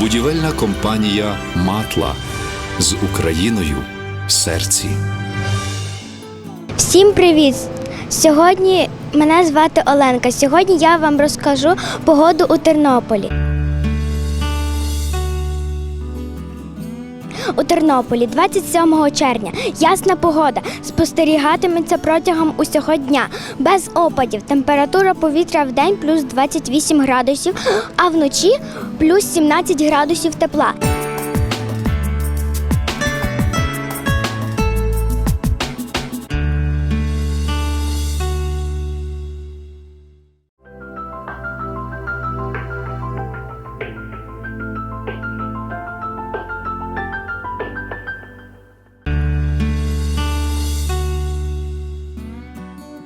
Будівельна компанія Матла з Україною в серці. Всім привіт! Сьогодні мене звати Оленка. Сьогодні я вам розкажу погоду у Тернополі. У Тернополі 27 червня ясна погода спостерігатиметься протягом усього дня без опадів. Температура повітря в день плюс 28 градусів, а вночі плюс 17 градусів тепла.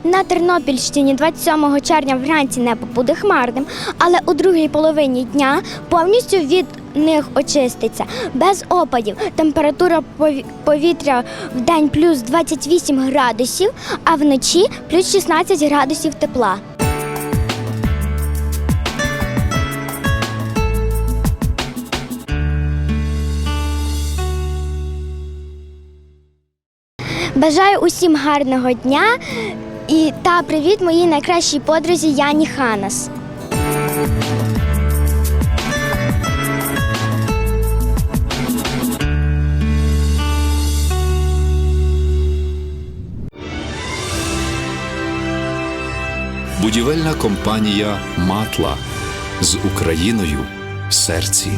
На Тернопільщині 27 червня вранці небо буде хмарним, але у другій половині дня повністю від них очиститься без опадів. Температура повітря в день плюс 28 градусів, а вночі плюс 16 градусів тепла. Бажаю усім гарного дня і та привіт моїй найкращій подрузі Яні Ханас. Будівельна компанія Матла з Україною в серці.